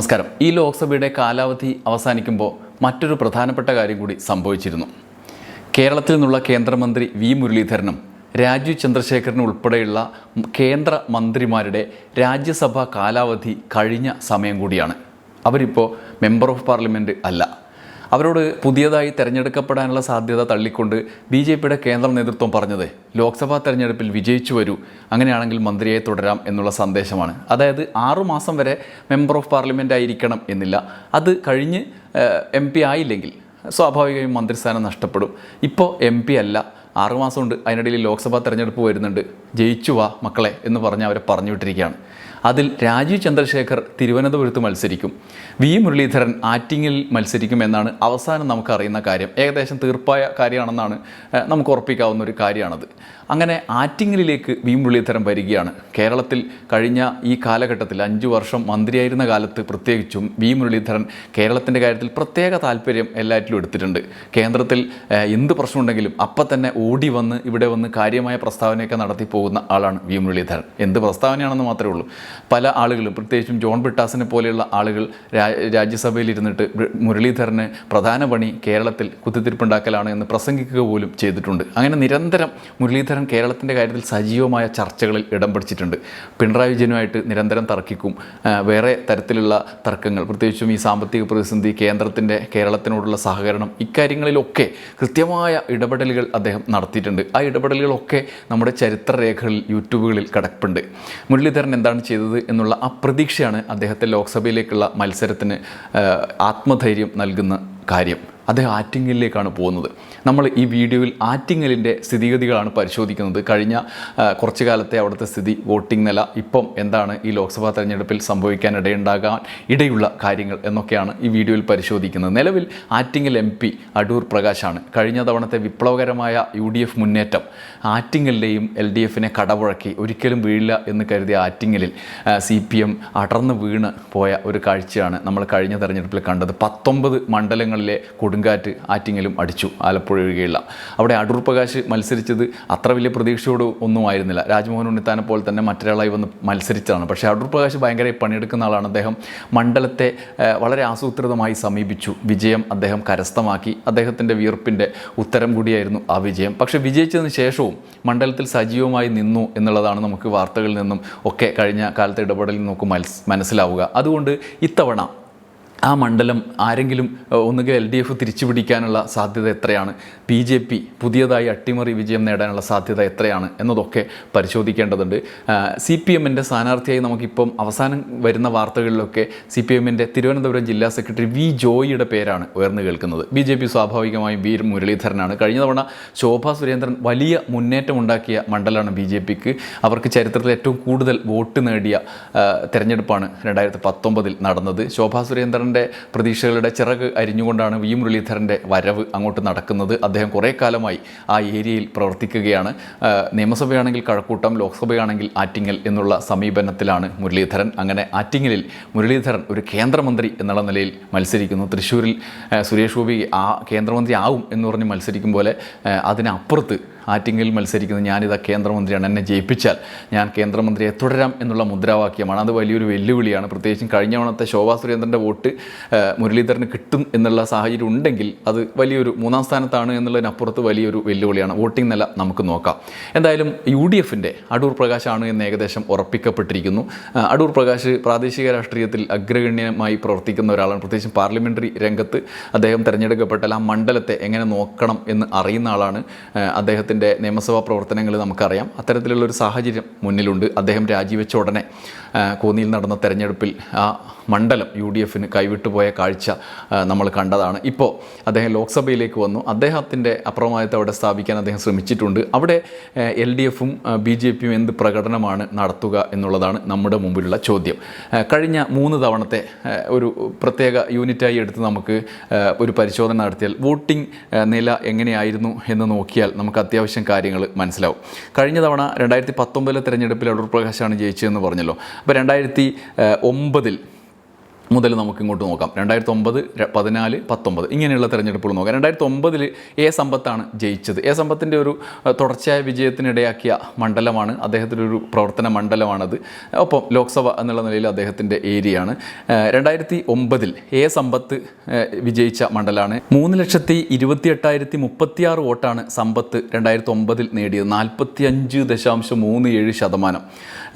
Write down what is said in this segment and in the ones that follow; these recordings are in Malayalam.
നമസ്കാരം. ഈ ലോക്സഭയുടെ കാലാവധി അവസാനിക്കുമ്പോൾ മറ്റൊരു പ്രധാനപ്പെട്ട കാര്യം കൂടി സംഭവിച്ചിരുന്നു. കേരളത്തിൽ നിന്നുള്ള കേന്ദ്രമന്ത്രി വി മുരളീധരനും രാജീവ് ചന്ദ്രശേഖരനും ഉൾപ്പെടെയുള്ള കേന്ദ്ര മന്ത്രിമാരുടെ രാജ്യസഭാ കാലാവധി കഴിഞ്ഞ സമയം കൂടിയാണ്. അവരിപ്പോൾ മെമ്പർ ഓഫ് പാർലമെന്റ് അല്ല. അവരോട് പുതിയതായി തെരഞ്ഞെടുക്കപ്പെടാനുള്ള സാധ്യത തള്ളിക്കൊണ്ട് ബി ജെ പിയുടെ കേന്ദ്ര നേതൃത്വം പറഞ്ഞത് ലോക്സഭാ തെരഞ്ഞെടുപ്പിൽ വിജയിച്ചു വരൂ അങ്ങനെയാണെങ്കിൽ മന്ത്രിയെ തുടരാം എന്നുള്ള സന്ദേശമാണ്. അതായത് ആറുമാസം വരെ മെമ്പർ ഓഫ് പാർലമെന്റ് ആയിരിക്കണം എന്നില്ല. അത് കഴിഞ്ഞ് എം പി ആയില്ലെങ്കിൽ സ്വാഭാവികമായും മന്ത്രിസ്ഥാനം നഷ്ടപ്പെടും. ഇപ്പോൾ എം പി അല്ല. ആറുമാസമുണ്ട് അതിനിടയിൽ ലോക്സഭാ തെരഞ്ഞെടുപ്പ് വരുന്നുണ്ട്. ജയിച്ചു വാ മക്കളെ എന്ന് പറഞ്ഞ് അവരെ പറഞ്ഞു വിട്ടിരിക്കുകയാണ്. അതിൽ രാജീവ് ചന്ദ്രശേഖർ തിരുവനന്തപുരത്ത് മത്സരിക്കും. വി. മുരളീധരൻ ആറ്റിങ്ങിൽ മത്സരിക്കും എന്നാണ് അവസാനം നമുക്കറിയുന്ന കാര്യം. ഏകദേശം തീർപ്പായ കാര്യമാണെന്നാണ് നമുക്ക് ഉറപ്പിക്കാവുന്ന ഒരു കാര്യമാണത്. അങ്ങനെ ആറ്റിങ്ങലിലേക്ക് വി. മുരളീധരൻ വരികയാണ്. കേരളത്തിൽ കഴിഞ്ഞ ഈ കാലഘട്ടത്തിൽ അഞ്ചു വർഷം മന്ത്രിയായിരുന്ന കാലത്ത് പ്രത്യേകിച്ചും വി. മുരളീധരൻ കേരളത്തിന്റെ കാര്യത്തിൽ പ്രത്യേക താല്പര്യം എല്ലാറ്റിലും എടുത്തിട്ടുണ്ട്. കേന്ദ്രത്തിൽ എന്ത് പ്രശ്നമുണ്ടെങ്കിലും അപ്പം തന്നെ ഓടി വന്ന് ഇവിടെ വന്ന് കാര്യമായ പ്രസ്താവനയൊക്കെ നടത്തി പോകുന്ന ആളാണ് വി. മുരളീധരൻ. എന്ത് പ്രസ്താവനയാണെന്ന് മാത്രമേ ഉള്ളൂ. പല ആളുകളും പ്രത്യേകിച്ചും ജോൺ ബ്രിട്ടാസിനെ പോലെയുള്ള ആളുകൾ രാ- രാജ്യസഭയിൽ ഇരുന്നിട്ട് ബ്ര- മുരളീധരന് പ്രധാന പണി കേരളത്തിൽ കുത്തിത്തിരിപ്പുണ്ടാക്കലാണ് എന്ന് പ്രസംഗിക്കുക പോലും ചെയ്തിട്ടുണ്ട്. അങ്ങനെ നിരന്തരം മുരളീധരൻ കേരളത്തിന്റെ കാര്യത്തിൽ സജീവമായ ചർച്ചകളിൽ ഇടം പിടിച്ചിട്ടുണ്ട്. പിണറായി വിജയനുമായിട്ട് നിരന്തരം തർക്കിക്കും വേറെ തരത്തിലുള്ള തർക്കങ്ങൾ പ്രത്യേകിച്ചും ഈ സാമ്പത്തിക പ്രതിസന്ധി കേന്ദ്രത്തിന്റെ കേരളത്തിനോടുള്ള സഹകരണം ഇക്കാര്യങ്ങളിലൊക്കെ കൃത്യമായ ഇടപെടലുകൾ അദ്ദേഹം നടത്തിയിട്ടുണ്ട്. ആ ഇടപെടലുകളൊക്കെ നമ്മുടെ ചരിത്രരേഖകളിൽ യൂട്യൂബുകളിൽ കിടപ്പുണ്ട്. മുരളീധരൻ എന്താണ് ചെയ്തത്? എന്നുള്ള ആ പ്രതീക്ഷയാണ് അദ്ദേഹത്തെ ലോക്സഭയിലേക്കുള്ള മത്സരത്തിന് ആത്മധൈര്യം നൽകുന്ന കാര്യം. അദ്ദേഹം ആറ്റിങ്ങലിലേക്കാണ് പോകുന്നത്. നമ്മൾ ഈ വീഡിയോയിൽ ആറ്റിങ്ങലിന്റെ സ്ഥിതിഗതികളാണ് പരിശോധിക്കുന്നത്. കഴിഞ്ഞ കുറച്ചു കാലത്തെ അവിടുത്തെ സ്ഥിതി വോട്ടിംഗ് നില ഇപ്പം എന്താണ് ഈ ലോക്സഭാ തെരഞ്ഞെടുപ്പിൽ സംഭവിക്കാൻ ഇടയുണ്ടാകാൻ ഇടയുള്ള കാര്യങ്ങൾ എന്നൊക്കെയാണ് ഈ വീഡിയോയിൽ പരിശോധിക്കുന്നത്. നിലവിൽ ആറ്റിങ്ങൽ എം പി അടൂർ പ്രകാശാണ്. കഴിഞ്ഞ തവണത്തെ വിപ്ലവകരമായ യു ഡി എഫ് മുന്നേറ്റം ആറ്റിങ്ങലിലെയും എൽ ഡി എഫിനെ കടപുഴക്കി ഒരിക്കലും വീഴില്ല എന്ന് കരുതിയ ആറ്റിങ്ങലിൽ സി പി എം അടർന്ന് വീണ് പോയ ഒരു കാഴ്ചയാണ് നമ്മൾ കഴിഞ്ഞ തെരഞ്ഞെടുപ്പിൽ കണ്ടത്. പത്തൊമ്പത് മണ്ഡലങ്ങളിലെ കൊടുങ്കാറ്റ് ആറ്റിങ്ങലും അടിച്ചു ആലപ്പുഴ ഒഴികെയുള്ള. അവിടെ അടൂർ പ്രകാശ് മത്സരിച്ചത് അത്ര വലിയ പ്രതീക്ഷയോട് ഒന്നും ആയിരുന്നില്ല. രാജ്മോഹൻ ഉണ്ണിത്താനെ പോലെ തന്നെ മറ്റൊരാളായി വന്ന് മത്സരിച്ചതാണ്. പക്ഷേ അടൂർ പ്രകാശ് ഭയങ്കര പണിയെടുക്കുന്ന ആളാണ്. അദ്ദേഹം മണ്ഡലത്തെ വളരെ ആസൂത്രിതമായി സമീപിച്ചു. വിജയം അദ്ദേഹം കരസ്ഥമാക്കി. അദ്ദേഹത്തിന്റെ വിയർപ്പിന്റെ ഉത്തരം കൂടിയായിരുന്നു ആ വിജയം. പക്ഷേ വിജയിച്ചതിന് ശേഷവും മണ്ഡലത്തിൽ സജീവമായി നിന്നു എന്നുള്ളതാണ് നമുക്ക് വാർത്തകളിൽ നിന്നും ഒക്കെ കഴിഞ്ഞ കാലത്തെ ഇടപെടലിൽ നമുക്ക് മനസ്സിലാവുക. അതുകൊണ്ട് ഇത്തവണ ആ മണ്ഡലം ആരെങ്കിലും ഒന്നുകിൽ എൽ ഡി എഫ് തിരിച്ചു പിടിക്കാനുള്ള സാധ്യത എത്രയാണ്? ബി ജെ പി പുതിയതായി അട്ടിമറി വിജയം നേടാനുള്ള സാധ്യത എത്രയാണ് എന്നതൊക്കെ പരിശോധിക്കേണ്ടതുണ്ട്. സി പി എമ്മിന്റെ സ്ഥാനാർത്ഥിയായി നമുക്കിപ്പം അവസാനം വരുന്ന വാർത്തകളിലൊക്കെ സി പി എമ്മിന്റെ തിരുവനന്തപുരം ജില്ലാ സെക്രട്ടറി വി ജോയിയുടെ പേരാണ് ഉയർന്നു കേൾക്കുന്നത്. ബി ജെ പി സ്വാഭാവികമായും വി മുരളീധരനാണ്. കഴിഞ്ഞ തവണ ശോഭാ സുരേന്ദ്രൻ വലിയ മുന്നേറ്റം ഉണ്ടാക്കിയ മണ്ഡലമാണ് ബി ജെ പിക്ക്. അവർക്ക് ചരിത്രത്തിൽ ഏറ്റവും കൂടുതൽ വോട്ട് നേടിയ തെരഞ്ഞെടുപ്പാണ് രണ്ടായിരത്തി പത്തൊമ്പതിൽ നടന്നത്. ശോഭാ സുരേന്ദ്രന്റെ പ്രതീക്ഷകളുടെ ചിറക് അരിഞ്ഞുകൊണ്ടാണ് വി മുരളീധരന്റെ വരവ് അങ്ങോട്ട് നടക്കുന്നത്. അദ്ദേഹം കുറേ കാലമായി ആ ഏരിയയിൽ പ്രവർത്തിക്കുകയാണ്. നിയമസഭയാണെങ്കിൽ കഴക്കൂട്ടം ലോക്സഭയാണെങ്കിൽ ആറ്റിങ്ങൽ എന്നുള്ള സമീപനത്തിലാണ് മുരളീധരൻ. അങ്ങനെ ആറ്റിങ്ങലിൽ മുരളീധരൻ ഒരു കേന്ദ്രമന്ത്രി എന്നുള്ള നിലയിൽ മത്സരിക്കുന്നു. തൃശ്ശൂരിൽ സുരേഷ് ഗോപി ആ കേന്ദ്രമന്ത്രി ആവും എന്ന് പറഞ്ഞ് മത്സരിക്കും പോലെ അതിനപ്പുറത്ത് ആറ്റിങ്ങലിൽ മത്സരിക്കുന്നത് ഞാനിതാ കേന്ദ്രമന്ത്രിയാണ്. എന്നെ ജയിപ്പിച്ചാൽ ഞാൻ കേന്ദ്രമന്ത്രിയെ തുടരാം എന്നുള്ള മുദ്രാവാക്യമാണ്. അത് വലിയൊരു വെല്ലുവിളിയാണ്. പ്രത്യേകിച്ചും കഴിഞ്ഞ തവണത്തെ ശോഭാ സുരേന്ദ്രന്റെ വോട്ട് മുരളീധരന് കിട്ടും എന്നുള്ള സാഹചര്യം ഉണ്ടെങ്കിൽ അത് വലിയൊരു മൂന്നാം സ്ഥാനത്താണ് എന്നുള്ളതിനപ്പുറത്ത് വലിയൊരു വെല്ലുവിളിയാണ്. വോട്ടിംഗ് നില നമുക്ക് നോക്കാം. എന്തായാലും യു ഡി എഫിന്റെ അടൂർ പ്രകാശാണ് എന്ന് ഏകദേശം ഉറപ്പിക്കപ്പെട്ടിരിക്കുന്നു. അടൂർ പ്രകാശ് പ്രാദേശിക രാഷ്ട്രീയത്തിൽ അഗ്രഗണ്യമായി പ്രവർത്തിക്കുന്ന ഒരാളാണ്. പ്രത്യേകിച്ചും പാർലമെന്ററി രംഗത്ത് അദ്ദേഹം തിരഞ്ഞെടുക്കപ്പെട്ടാൽ ആ മണ്ഡലത്തെ എങ്ങനെ നോക്കണം എന്ന് അറിയുന്ന ആളാണ്. ആ, അദ്ദേഹത്തിന്റെ നിയമസഭാ പ്രവർത്തനങ്ങൾ നമുക്കറിയാം. അത്തരത്തിലുള്ള ഒരു സാഹചര്യം മുന്നിലുണ്ട്. അദ്ദേഹം രാജിവെച്ച ഉടനെ കോന്നിയിൽ നടന്ന തെരഞ്ഞെടുപ്പിൽ ആ മണ്ഡലം യു ഡി എഫിന് കൈവിട്ടുപോയ കാഴ്ച നമ്മൾ കണ്ടതാണ്. ഇപ്പോൾ അദ്ദേഹം ലോക്സഭയിലേക്ക് വന്നു. അദ്ദേഹത്തിന്റെ അപ്രമാദിത്വം അവിടെ സ്ഥാപിക്കാൻ അദ്ദേഹം ശ്രമിച്ചിട്ടുണ്ട്. അവിടെ എൽ ഡി എഫും ബി ജെ പിയും എന്ത് പ്രകടനമാണ് നടത്തുക എന്നുള്ളതാണ് നമ്മുടെ മുമ്പിലുള്ള ചോദ്യം. കഴിഞ്ഞ മൂന്ന് തവണത്തെ ഒരു പ്രത്യേക യൂണിറ്റായി എടുത്ത് നമുക്ക് ഒരു പരിശോധന നടത്തിയാൽ വോട്ടിംഗ് നില എങ്ങനെയായിരുന്നു എന്ന് നോക്കിയാൽ നമുക്ക് അത്യാവശ്യം കാര്യങ്ങൾ മനസ്സിലാവും. കഴിഞ്ഞ തവണ രണ്ടായിരത്തി പത്തൊമ്പതിലെ തെരഞ്ഞെടുപ്പിൽ അടൂർ പ്രകാശാണ് ജയിച്ചതെന്ന് പറഞ്ഞല്ലോ. അപ്പോൾ രണ്ടായിരത്തി ഒമ്പതിൽ മുതൽ നമുക്ക് ഇങ്ങോട്ട് നോക്കാം. രണ്ടായിരത്തി ഒമ്പത് പതിനാല് പത്തൊമ്പത്. ഇങ്ങനെയുള്ള തെരഞ്ഞെടുപ്പുകൾ നോക്കാം. രണ്ടായിരത്തി ഒമ്പതിൽ എ സമ്പത്താണ് ജയിച്ചത്. എ സമ്പത്തിന്റെ ഒരു തുടർച്ചയായ വിജയത്തിനിടയാക്കിയ മണ്ഡലമാണ്. അദ്ദേഹത്തിന്റെ ഒരു പ്രവർത്തന മണ്ഡലമാണത്. ഒപ്പം ലോക്സഭ എന്നുള്ള നിലയിൽ അദ്ദേഹത്തിന്റെ ഏരിയയാണ്. രണ്ടായിരത്തി ഒമ്പതിൽ എ സമ്പത്ത് വിജയിച്ച മണ്ഡലമാണ്. മൂന്ന് ലക്ഷത്തി ഇരുപത്തി എട്ടായിരത്തി മുപ്പത്തിയാറ് വോട്ടാണ് സമ്പത്ത് രണ്ടായിരത്തി ഒമ്പതിൽ നേടിയത്. നാൽപ്പത്തി അഞ്ച് ദശാംശം മൂന്ന് ഏഴ് ശതമാനം.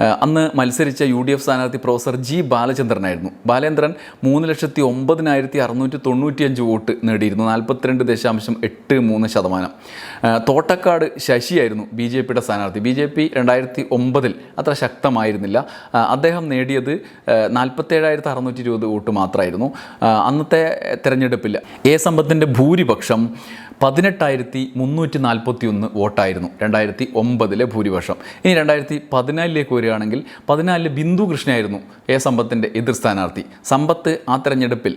അന്ന് മത്സരിച്ച യു ഡി എഫ് സ്ഥാനാർത്ഥി പ്രൊഫസർ ജി ബാലചന്ദ്രനായിരുന്നു. ബാലേന്ദ്രൻ മൂന്ന് ലക്ഷത്തി ഒമ്പതിനായിരത്തി അറുന്നൂറ്റി തൊണ്ണൂറ്റിയഞ്ച് വോട്ട് നേടിയിരുന്നു. നാൽപ്പത്തിരണ്ട് ദശാംശം എട്ട് മൂന്ന് ശതമാനം. തോട്ടക്കാട് ശശിയായിരുന്നു ബി ജെ പിയുടെ സ്ഥാനാർത്ഥി. ബി ജെ പി രണ്ടായിരത്തി ഒമ്പതിൽ അത്ര ശക്തമായിരുന്നില്ല. അദ്ദേഹം നേടിയത് നാൽപ്പത്തേഴായിരത്തി അറുന്നൂറ്റി ഇരുപത് വോട്ട് മാത്രമായിരുന്നു. അന്നത്തെ തെരഞ്ഞെടുപ്പിൽ എ സമ്പത്തിന്റെ ഭൂരിപക്ഷം പതിനെട്ടായിരത്തി മുന്നൂറ്റി നാൽപ്പത്തി ഒന്ന് വോട്ടായിരുന്നു. രണ്ടായിരത്തി ഒമ്പതിലെ ഭൂരിപക്ഷം. ഇനി രണ്ടായിരത്തി പതിനാലിലേക്ക് വരികയാണെങ്കിൽ പതിനാലിൽ ബിന്ദു കൃഷ്ണയായിരുന്നു എ സമ്പത്തിന്റെ എതിർ സ്ഥാനാർത്ഥി. സമ്പത്ത് ആ തെരഞ്ഞെടുപ്പിൽ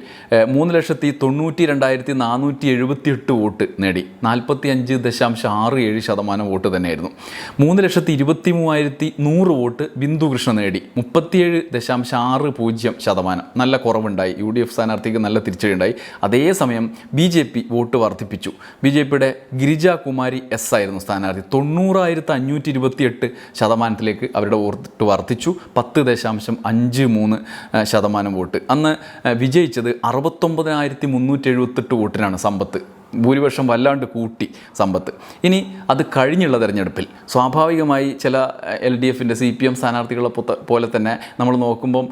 മൂന്ന് ലക്ഷത്തി തൊണ്ണൂറ്റി രണ്ടായിരത്തി നാനൂറ്റി എഴുപത്തി എട്ട് വോട്ട് നേടി. നാൽപ്പത്തി അഞ്ച് ദശാംശം ആറ് ഏഴ് ശതമാനം വോട്ട് തന്നെയായിരുന്നു. മൂന്ന് ലക്ഷത്തി ഇരുപത്തി മൂവായിരത്തി നൂറ് വോട്ട് ബിന്ദു കൃഷ്ണ നേടി. മുപ്പത്തിയേഴ് ദശാംശം ആറ് പൂജ്യം ശതമാനം. നല്ല കുറവുണ്ടായി. യു ഡി എഫ് സ്ഥാനാർത്ഥിക്ക് നല്ല തിരിച്ചടിയുണ്ടായി. അതേസമയം ബി ജെ പി വോട്ട് വർദ്ധിപ്പിച്ചു. ബി ജെ പിയുടെ ഗിരിജ കുമാരി എസ് ആയിരുന്നു സ്ഥാനാർത്ഥി. തൊണ്ണൂറായിരത്തി അഞ്ഞൂറ്റി ഇരുപത്തി എട്ട് ശതമാനത്തിലേക്ക് അവരുടെ വോട്ട് വർദ്ധിച്ചു. പത്ത് ദശാംശം അഞ്ച് മൂന്ന് ശതമാനം വോട്ട്. അന്ന് വിജയിച്ചത് അറുപത്തൊമ്പതിനായിരത്തി മുന്നൂറ്റി എഴുപത്തെട്ട് വോട്ടിനാണ് സമ്പത്ത്. ഭൂരിപക്ഷം വല്ലാണ്ട് കൂട്ടി സമ്പത്ത്. ഇനി അത് കഴിഞ്ഞുള്ള തെരഞ്ഞെടുപ്പിൽ സ്വാഭാവികമായി ചില എൽ ഡി എഫിന്റെ സി പി എം സ്ഥാനാർത്ഥികളെ പോലെ തന്നെ നമ്മൾ നോക്കുമ്പം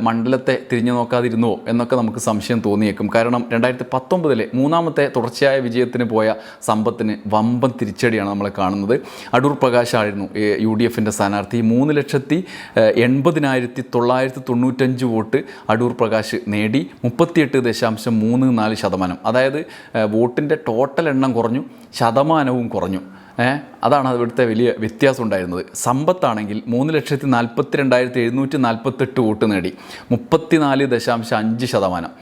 മണ്ഡലത്തെ തിരിഞ്ഞു നോക്കാതിരുന്നുവോ എന്നൊക്കെ നമുക്ക് സംശയം തോന്നിയേക്കും. കാരണം രണ്ടായിരത്തി പത്തൊമ്പതിലെ മൂന്നാമത്തെ തുടർച്ചയായ വിജയത്തിന് പോയ സമ്പത്തിന് വമ്പൻ തിരിച്ചടിയാണ് നമ്മളെ കാണുന്നത്. അടൂർ പ്രകാശായിരുന്നു ആയിരുന്നു യു ഡി എഫിന്റെ സ്ഥാനാർത്ഥി. മൂന്ന് ലക്ഷത്തി എൺപതിനായിരത്തി തൊള്ളായിരത്തി തൊണ്ണൂറ്റഞ്ച് വോട്ട് അടൂർ പ്രകാശ് നേടി. മുപ്പത്തിയെട്ട് ദശാംശം മൂന്ന് നാല് ശതമാനം. അതായത് ഏഹ്, വോട്ടിന്റെ ടോട്ടൽ എണ്ണം കുറഞ്ഞു ശതമാനവും കുറഞ്ഞു. അതാണ് അത് ഇവിടുത്തെ വലിയ വ്യത്യാസം ഉണ്ടായിരുന്നത്. സമ്പത്താണെങ്കിൽ മൂന്ന് ലക്ഷത്തി നാൽപ്പത്തി രണ്ടായിരത്തി എഴുന്നൂറ്റി നാൽപ്പത്തെട്ട് വോട്ട് നേടി. മുപ്പത്തിനാല് ദശാംശം അഞ്ച് ശതമാനം.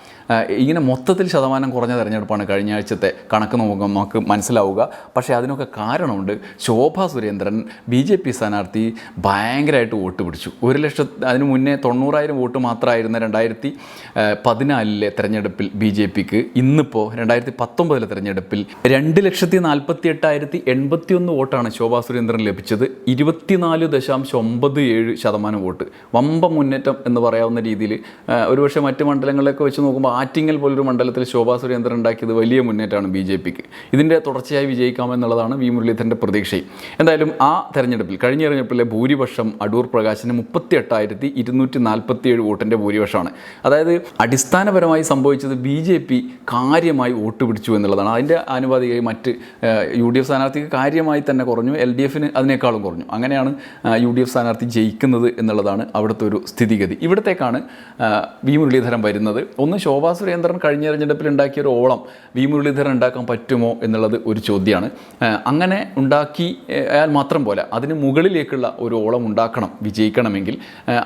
ഇങ്ങനെ മൊത്തത്തിൽ ശതമാനം കുറഞ്ഞ തെരഞ്ഞെടുപ്പാണ് കഴിഞ്ഞ ആഴ്ചത്തെ കണക്ക് നോക്കുമ്പോൾ നമുക്ക് മനസ്സിലാവുക. പക്ഷേ അതിനൊക്കെ കാരണമുണ്ട്. Shobha Surendran B J P സ്ഥാനാർത്ഥി ഭയങ്കരമായിട്ട് വോട്ട് പിടിച്ചു. ഒരു ലക്ഷത്തി അതിന് മുന്നേ തൊണ്ണൂറായിരം വോട്ട് മാത്രമായിരുന്ന രണ്ടായിരത്തി പതിനാലിലെ തെരഞ്ഞെടുപ്പിൽ ബി ജെ പിക്ക്. ഇന്നിപ്പോൾ രണ്ടായിരത്തി പത്തൊമ്പതിലെ തെരഞ്ഞെടുപ്പിൽ രണ്ട് ലക്ഷത്തി നാൽപ്പത്തി എട്ടായിരത്തി എൺപത്തി ഒന്ന് വോട്ടാണ് ശോഭാ സുരേന്ദ്രൻ ലഭിച്ചത്. ഇരുപത്തിനാല് ദശാംശം ഒമ്പത് ഏഴ് ശതമാനം വോട്ട്. വമ്പ മുന്നേറ്റം എന്ന് പറയാവുന്ന രീതിയിൽ ഒരുപക്ഷെ മറ്റ് മണ്ഡലങ്ങളിലൊക്കെ വെച്ച് നോക്കുമ്പോൾ ആറ്റിങ്ങൽ പോലൊരു മണ്ഡലത്തിൽ ശോഭാ സുരേന്ദ്രൻ ഉണ്ടാക്കിയത് വലിയ മുന്നേറ്റമാണ് ബി ജെ പിക്ക്. ഇതിന്റെ തുടർച്ചയായി വിജയിക്കാമെന്നുള്ളതാണ് വി മുരളീധരന്റെ പ്രതീക്ഷയും. എന്തായാലും ആ തെരഞ്ഞെടുപ്പിൽ കഴിഞ്ഞ തെരഞ്ഞെടുപ്പിലെ ഭൂരിപക്ഷം അടൂർ പ്രകാശിന് മുപ്പത്തി എട്ടായിരത്തി ഇരുന്നൂറ്റി നാൽപ്പത്തി ഏഴ് വോട്ടിന്റെ ഭൂരിപക്ഷമാണ്. അതായത് അടിസ്ഥാനപരമായി സംഭവിച്ചത് ബി ജെ പി കാര്യമായി വോട്ട് പിടിച്ചു എന്നുള്ളതാണ്. അതിന്റെ ആനുപാതികമായി മറ്റ് യു ഡി എഫ് സ്ഥാനാർത്ഥിക്ക് കാര്യമായി തന്നെ കുറഞ്ഞു എൽ ഡി എഫിന് അതിനേക്കാളും കുറഞ്ഞു. അങ്ങനെയാണ് യു ഡി എഫ് സ്ഥാനാർത്ഥി ജയിക്കുന്നത് എന്നുള്ളതാണ് അവിടുത്തെ ഒരു സ്ഥിതിഗതി. ഇവിടത്തേക്കാണ് വി മുരളീധരൻ വരുന്നത്. ഒന്ന് ശോഭാ സുരേന്ദ്രൻ കഴിഞ്ഞ തെരഞ്ഞെടുപ്പിൽ ഉണ്ടാക്കിയ ഒരു ഓളം വി മുരളീധരൻ ഉണ്ടാക്കാൻ പറ്റുമോ എന്നുള്ളത് ഒരു ചോദ്യമാണ്. അങ്ങനെ ഉണ്ടാക്കി മാത്രം പോലെ അതിന് മുകളിലേക്കുള്ള ഒരു ഓളം ഉണ്ടാക്കണം വിജയിക്കണമെങ്കിൽ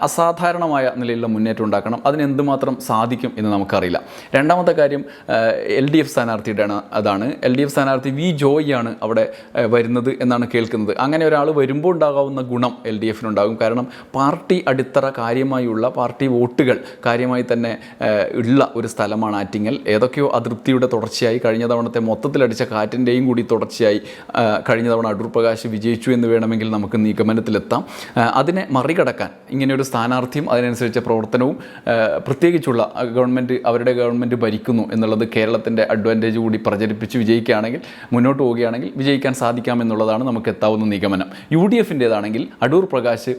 അസാധാരണമായ നിലയിലുള്ള മുന്നേറ്റം ഉണ്ടാക്കണം. അതിന് എന്തുമാത്രം സാധിക്കും എന്ന് നമുക്കറിയില്ല. രണ്ടാമത്തെ കാര്യം എൽ ഡി എഫ് സ്ഥാനാർത്ഥിയുടെ അതാണ്. എൽ ഡി എഫ് സ്ഥാനാർത്ഥി വി ജോയിയാണ് അവിടെ വരുന്നത് എന്നാണ് കേൾക്കുന്നത്. അങ്ങനെ ഒരാൾ വരുമ്പോൾ ഉണ്ടാകാവുന്ന ഗുണം എൽ ഡി എഫിനുണ്ടാകും. കാരണം പാർട്ടി അടിത്തറ കാര്യമായുള്ള പാർട്ടി വോട്ടുകൾ കാര്യമായി തന്നെ ഉള്ള ഒരു സ്ഥലമാണ് ആറ്റിങ്ങൽ. ഏതൊക്കെയോ അതൃപ്തിയുടെ തുടർച്ചയായി കഴിഞ്ഞ തവണത്തെ മൊത്തത്തിലടിച്ച കാറ്റിന്റെയും കൂടി തുടർച്ചയായി കഴിഞ്ഞ തവണ അടൂർ പ്രകാശ് വിജയിച്ചു എന്ന് വേണമെങ്കിൽ നമുക്ക് നിഗമനത്തിലെത്താം അതിനെ മറികടക്കാൻ ഇങ്ങനെയൊരു സ്ഥാനാർത്ഥിയും അതിനനുസരിച്ച പ്രവർത്തനവും പ്രത്യേകിച്ചുള്ള ഗവൺമെന്റ് അവരുടെ ഗവൺമെന്റ് ഭരിക്കുന്നു എന്നുള്ളത് കേരളത്തിന്റെ അഡ്വാന്റേജ് കൂടി പ്രചരിപ്പിച്ച് വിജയിക്കുകയാണെങ്കിൽ മുന്നോട്ട് പോവുകയാണെങ്കിൽ വിജയിക്കാൻ സാധിക്കാമെന്നുള്ളതാണ് നമുക്ക് എത്താവുന്ന നിഗമനം. യു ഡി എഫിന്റേതാണെങ്കിൽ അടൂർ പ്രകാശ്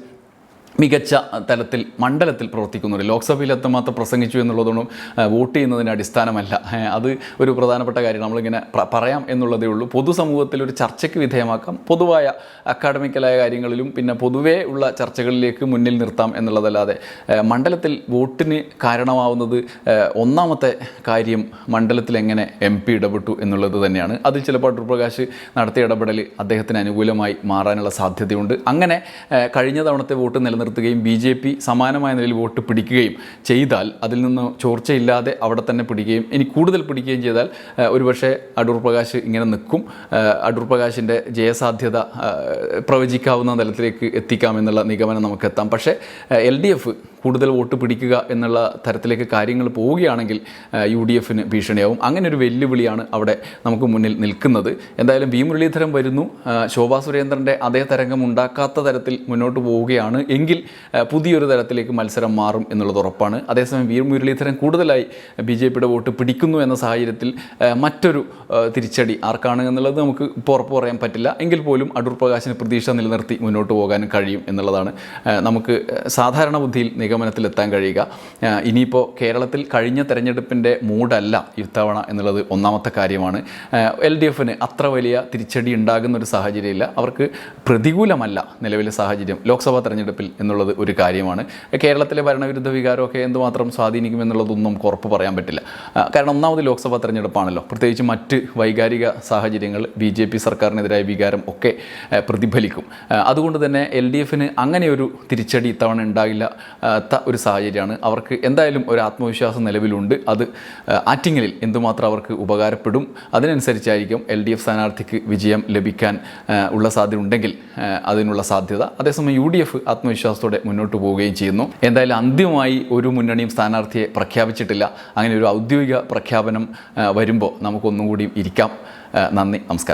മികച്ച തലത്തിൽ മണ്ഡലത്തിൽ പ്രവർത്തിക്കുന്നുണ്ട് ലോക്സഭയിൽ എത്രമാത്രം പ്രസംഗിച്ചു എന്നുള്ളതൊന്നും വോട്ട് ചെയ്യുന്നതിന് അടിസ്ഥാനമല്ല. അത് ഒരു പ്രധാനപ്പെട്ട കാര്യം. നമ്മളിങ്ങനെ പറയാം എന്നുള്ളതേ ഉള്ളൂ. പൊതുസമൂഹത്തിൽ ഒരു ചർച്ചയ്ക്ക് വിധേയമാക്കാം. പൊതുവായ അക്കാഡമിക്കലായ കാര്യങ്ങളിലും പിന്നെ പൊതുവേ ഉള്ള ചർച്ചകളിലേക്ക് മുന്നിൽ നിർത്താം എന്നുള്ളതല്ലാതെ മണ്ഡലത്തിൽ വോട്ടിന് കാരണമാവുന്നത് ഒന്നാമത്തെ കാര്യം മണ്ഡലത്തിൽ എങ്ങനെ എം പി ഇടപെട്ടു എന്നുള്ളത് തന്നെയാണ്. അതിൽ ചിലപ്പോൾ പ്രകാശ് നടത്തിയ ഇടപെടൽ അദ്ദേഹത്തിന് അനുകൂലമായി മാറാനുള്ള സാധ്യതയുണ്ട്. അങ്ങനെ കഴിഞ്ഞ തവണത്തെ വോട്ട് നിലനിർത്തുകയും ബി ജെ പി സമാനമായ നിലയിൽ വോട്ട് പിടിക്കുകയും ചെയ്താൽ അതിൽ നിന്ന് ചോർച്ചയില്ലാതെ അവിടെ തന്നെ പിടിക്കുകയും ഇനി കൂടുതൽ പിടിക്കുകയും ചെയ്താൽ ഒരുപക്ഷെ അടൂർ പ്രകാശ് ഇങ്ങനെ നിൽക്കും. അടൂർ പ്രകാശിന്റെ ജയസാധ്യത പ്രവചിക്കാവുന്ന തലത്തിലേക്ക് എത്തിക്കാമെന്നുള്ള നിഗമനം നമുക്കെത്താം. പക്ഷേ എൽ ഡി എഫ് കൂടുതൽ വോട്ട് പിടിക്കുക എന്നുള്ള തരത്തിലേക്ക് കാര്യങ്ങൾ പോവുകയാണെങ്കിൽ യു ഡി എഫിന് ഭീഷണിയാവും. അങ്ങനെ ഒരു വെല്ലുവിളിയാണ് അവിടെ നമുക്ക് മുന്നിൽ നിൽക്കുന്നത്. എന്തായാലും വി മുരളീധരൻ വരുന്നു. ശോഭാ സുരേന്ദ്രന്റെ അതേ തരംഗം ഉണ്ടാക്കാത്ത തരത്തിൽ മുന്നോട്ട് പോവുകയാണ് എങ്കിൽ പുതിയൊരു തരത്തിലേക്ക് മത്സരം മാറും എന്നുള്ളത് ഉറപ്പാണ്. അതേസമയം വി മുരളീധരൻ കൂടുതലായി ബി ജെ പിയുടെ വോട്ട് പിടിക്കുന്നു എന്ന സാഹചര്യത്തിൽ മറ്റൊരു തിരിച്ചടി ആർക്കാണ് എന്നുള്ളത് നമുക്ക് ഇപ്പോൾ ഉറപ്പ് പറയാൻ പറ്റില്ല. എങ്കിൽ പോലും അടൂർ പ്രകാശിന് പ്രതീക്ഷ നിലനിർത്തി മുന്നോട്ട് പോകാനും കഴിയും എന്നുള്ളതാണ് നമുക്ക് സാധാരണ ബുദ്ധിയിൽ നിഗമനത്തിലെത്താൻ കഴിയുക. ഇനിയിപ്പോൾ കേരളത്തിൽ കഴിഞ്ഞ തെരഞ്ഞെടുപ്പിന്റെ മൂടല്ല ഇത്തവണ എന്നുള്ളത് ഒന്നാമത്തെ കാര്യമാണ്. എൽ ഡി എഫിന് അത്ര വലിയ തിരിച്ചടി ഉണ്ടാകുന്ന ഒരു സാഹചര്യമില്ല. അവർക്ക് പ്രതികൂലമല്ല നിലവിലെ സാഹചര്യം ലോക്സഭാ തെരഞ്ഞെടുപ്പിൽ എന്നുള്ളത് ഒരു കാര്യമാണ്. കേരളത്തിലെ ഭരണവിരുദ്ധ വികാരമൊക്കെ എന്തുമാത്രം സ്വാധീനിക്കും എന്നുള്ളതൊന്നും ഉറപ്പ് പറയാൻ പറ്റില്ല. കാരണം ഒന്നാമത് ലോക്സഭാ തെരഞ്ഞെടുപ്പാണല്ലോ. പ്രത്യേകിച്ച് മറ്റ് വൈകാരിക സാഹചര്യങ്ങൾ ബി ജെ പി സർക്കാരിനെതിരായ വികാരം ഒക്കെ പ്രതിഫലിക്കും. അതുകൊണ്ട് തന്നെ എൽ ഡി എഫിന് അങ്ങനെ ഒരു തിരിച്ചടി ഇത്തവണ ഉണ്ടാകില്ല ആ, ത്ത ഒരു സാഹചര്യമാണ്. അവർക്ക് എന്തായാലും ഒരു ആത്മവിശ്വാസം നിലവിലുണ്ട്. അത് ആറ്റിങ്ങലിൽ എന്തുമാത്രം അവർക്ക് ഉപകാരപ്പെടും അതിനനുസരിച്ചായിരിക്കും എൽ ഡി എഫ് സ്ഥാനാർത്ഥിക്ക് വിജയം ലഭിക്കാൻ ഉള്ള സാധ്യത ഉണ്ടെങ്കിൽ അതിനുള്ള സാധ്യത. അതേസമയം യു ഡി എഫ് ആത്മവിശ്വാസത്തോടെ മുന്നോട്ട് പോവുകയും ചെയ്യുന്നു. എന്തായാലും അന്തിമമായി ഒരു മുന്നണിയും സ്ഥാനാർത്ഥിയെ പ്രഖ്യാപിച്ചിട്ടില്ല. അങ്ങനെ ഒരു ഔദ്യോഗിക പ്രഖ്യാപനം വരുമ്പോൾ നമുക്കൊന്നും കൂടി ഇരിക്കാം നന്ദി നമസ്കാരം.